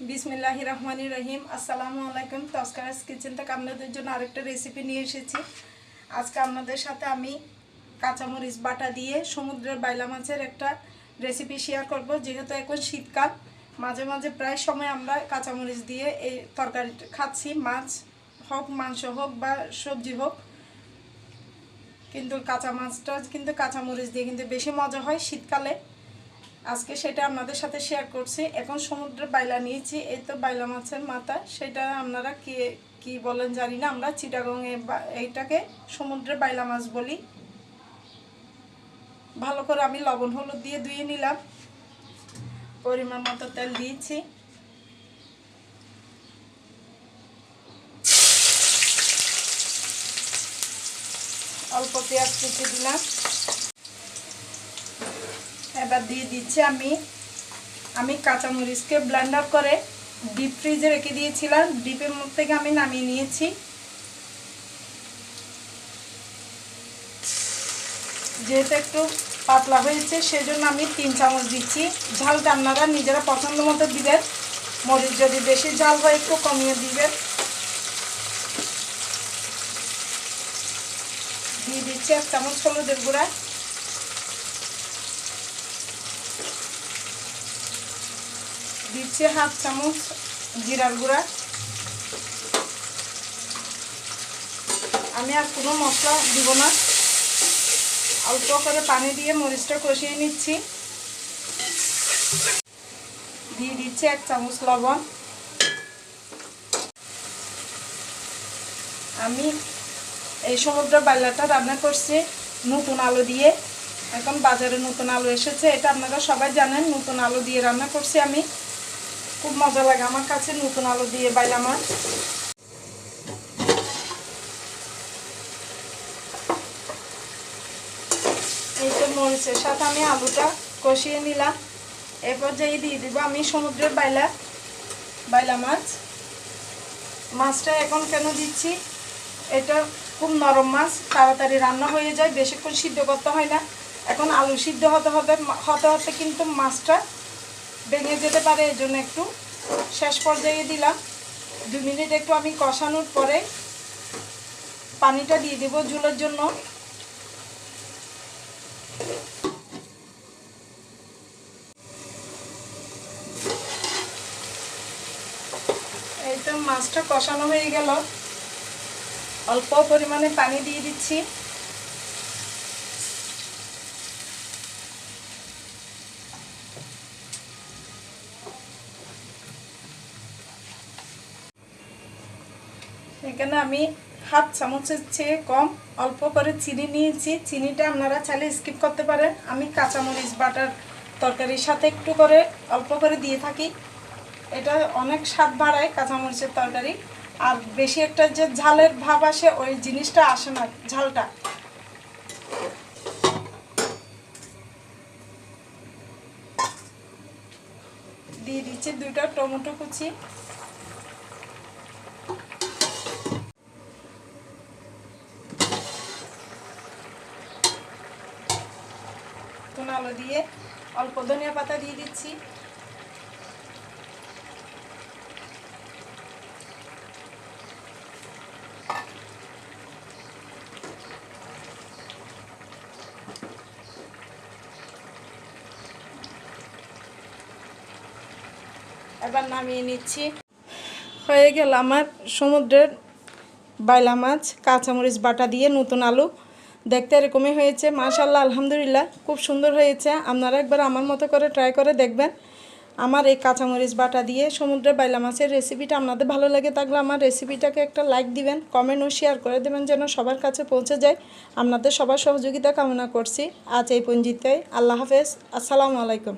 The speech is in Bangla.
বিসমিল্লাহ রহমানি রহিম আসসালামু আলাইকুম। তস্কারাস কিচেন থেকে আপনাদের জন্য আরেকটা রেসিপি নিয়ে এসেছি। আজকে আপনাদের সাথে আমি কাঁচামরিচ বাটা দিয়ে সমুদ্রের বাইলা মাছের একটা রেসিপি শেয়ার করব। যেহেতু এখন শীতকাল, মাঝে মাঝে প্রায় সময় আমরা কাঁচামরিচ দিয়ে এই তরকারি খাচ্ছি। মাছ হোক, মাংস হোক বা সবজি হোক। কিন্তু কাঁচা মাছটা কিন্তু কাঁচামরিচ দিয়ে কিন্তু বেশি মজা হয় শীতকালে। আজকে সেটা আপনাদের সাথে শেয়ার করছি। এখন সমুদ্রে বাইলা নিয়েছি, এই তো বাইলা মাছের মাথা। সেটা আপনারা কে, কি বলেন জানি না, আমরা চিটাগংয়ে এইটাকে সমুদ্রে বাইলা মাছ বলি। ভালো করে আমি লবণ হলুদ দিয়ে ধুয়ে নিলাম। পরিমাণ মতো তেল দিয়েছি। অল্প পেঁয়াজ কুচি দিলাম। এবার দিয়ে দিচ্ছি আমি আমি কাঁচামরিচকে ব্লেন্ডার করে ডিপ ফ্রিজে রেখে দিয়েছিলাম। ডিপের মধ্যে থেকে আমি নামিয়ে নিয়েছি। যেহেতু একটু পাতলা হয়েছে, সেজন্য আমি তিন চামচ দিচ্ছি। ঝালটা আপনারা নিজেরা পছন্দ মতো দিবেন। মরিচ যদি বেশি ঝাল হয়, একটু কমিয়ে দিবেন। দিয়ে দিচ্ছি এক চামচ হলুদের গুঁড়া। দিচ্ছি হাফ চামচ জিরার গুঁড়া। আমি আর কোনো মশলা দিব না। অল্প করে পানি দিয়ে মরিচটা কষিয়ে নিচ্ছি। দিয়ে দিচ্ছি এক চামচ লবণ। আমি এই সমুদ্র বাইলাটা রান্না করছি নতুন আলু দিয়ে। এখন বাজারে নতুন আলু এসেছে, এটা আপনারা সবাই জানেন, নতুন আলু দিয়ে রান্না করছি আমি। খুব মজা লাগে। আমার কাছে নতুন আলু দিয়ে বাইলা মাছ। এই তো মরিচের সাথে আমি আলুটা কষিয়ে নিলাম। এরপর যেই দিয়ে দিব আমি সমুদ্রের বাইলা বাইলা মাছ। মাছটা এখন কেন দিচ্ছি? এটা খুব নরম মাছ, তাড়াতাড়ি রান্না হয়ে যায়, বেশিক্ষণ সিদ্ধ করতে হয় না। এখন আলু সিদ্ধ হতে হতে হতে হতে কিন্তু মাছটা ভেঙে যেতে পারে, এই জন্য একটু শেষ পর্যায়ে দিলাম। দু মিনিট একটু আমি কষানোর পরে পানিটা দিয়ে দেবো জুলের জন্য। এই তো মাছটা কষানো হয়ে গেল। অল্প পরিমাণে পানি দিয়ে দিচ্ছি। এখানে আমি হাফ চামচের চেয়ে কম, অল্প করে চিনি নিয়েছি। চিনিটা আপনারা চাইলে স্কিপ করতে পারেন। আমি কাঁচামরিচ বাটার তরকারির সাথে একটু করে অল্প করে দিয়ে থাকি। এটা অনেক স্বাদ বাড়ায় কাঁচামরিচের তরকারি। আর বেশি একটা যে ঝালের ভাব আসে, ওই জিনিসটা আসে না, ঝালটা। দিয়ে দিচ্ছি দুইটা টমেটো কুচি। নতুন আলু দিয়ে অল্প ধনিয়া পাতা দিয়ে দিচ্ছি। এবার নামিয়ে নিচ্ছি। হয়ে গেল আমার সমুদ্রের বাইলা মাছ, কাঁচামরিচ বাটা দিয়ে নতুন আলু। দেখতে এরকমই হয়েছে। মাশাল্লাহ আলহামদুলিল্লাহ, খুব সুন্দর হয়েছে। আপনারা একবার আমার মতো করে ট্রাই করে দেখবেন। আমার এই কাঁচামরিচ বাটা দিয়ে সমুদ্রে বাইলা মাছের রেসিপিটা আপনাদের ভালো লাগে থাকলে আমার রেসিপিটাকে একটা লাইক দিবেন কমেন্ট ও শেয়ার করে দেবেন যেন সবার কাছে পৌঁছে যায়। আপনাদের সবার সহযোগিতা কামনা করছি। আজ এই পঞ্জিতে আল্লাহ হাফেজ। আসসালামু আলাইকুম।